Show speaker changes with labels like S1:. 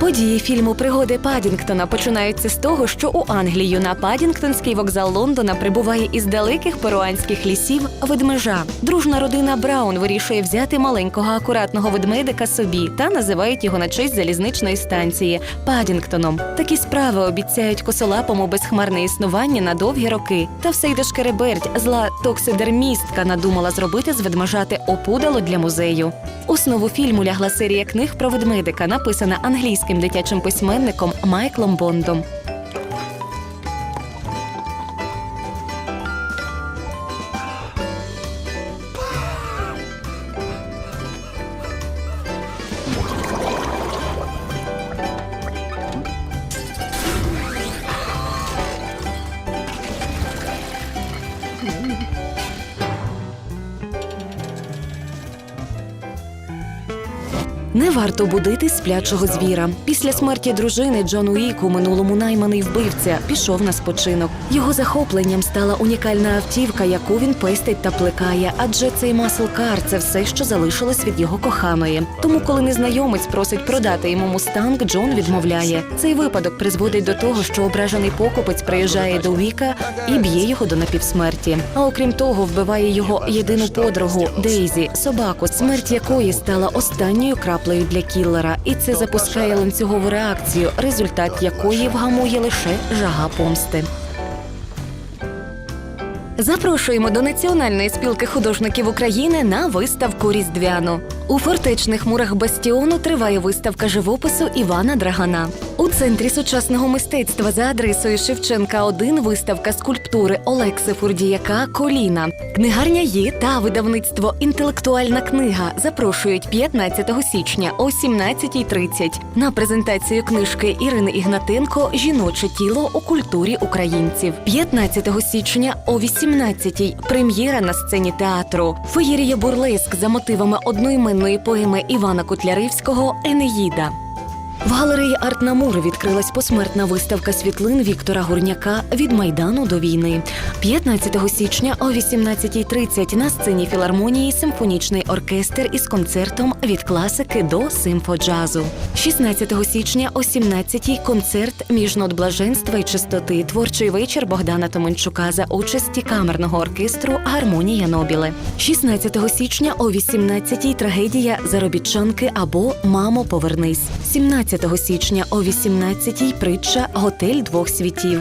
S1: Події фільму Пригоди Падінгтона починаються з того, що у Англію на Падінгтонський вокзал Лондона прибуває із далеких перуанських лісів ведмежа. Дружна родина Браун вирішує взяти маленького акуратного ведмедика собі та називають його на честь залізничної станції Падінгтоном. Такі справи обіцяють косолапому безхмарне існування на довгі роки. Та все йде шкереберть, зла токсидермістка надумала зробити з ведмежати опудало для музею. Основу фільму лягла серія книг про ведмедика, написана англійським дитячим письменником Майклом Бондом. Не варто будити сплячого звіра. Після смерті дружини Джон Уік, у минулому найманий вбивця, пішов на спочинок. Його захопленням стала унікальна автівка, яку він пестить та плекає. Адже цей маслкар це все, що залишилось від його коханої. Тому, коли незнайомець просить продати йому мустанг, Джон відмовляє. Цей випадок призводить до того, що ображений покупець приїжджає до Уіка і б'є його до напівсмерті. А окрім того, вбиває його єдину подругу Дейзі, собаку, смерть якої стала останньою краплею для кіллера, і це запускає ланцюгову реакцію, результат якої вгамує лише жага помсти. Запрошуємо до Національної спілки художників України на виставку Різдвяну. У фортечних мурах Бастіону триває виставка живопису Івана Драгана. У центрі сучасного мистецтва за адресою Шевченка 1 виставка скульптури Олекси Фурдіяка Коліна. Книгарня є та видавництво Інтелектуальна книга запрошують 15 січня о 17.30 на презентацію книжки Ірини Ігнатенко Жіноче тіло у культурі українців. 15 січня о 18.00 прем'єра на сцені театру. Феєрія бурлеск за мотивами одноіменної поеми Івана Котляревського Енеїда. В галереї Артнамур відкрилась посмертна виставка світлин Віктора Гурняка від майдану до війни. 15 січня о 18.30 на сцені філармонії симфонічний оркестр із концертом від класики до симфоджазу. 16 січня о 17.00 концерт між нот блаженства і чистоти. Творчий вечір Богдана Томенчука за участі камерного оркестру Гармонія Нобіле. 16 січня о 18.00 трагедія заробітчанки або Мамо, повернись. 17 січня о 18.00 притча Готель двох світів.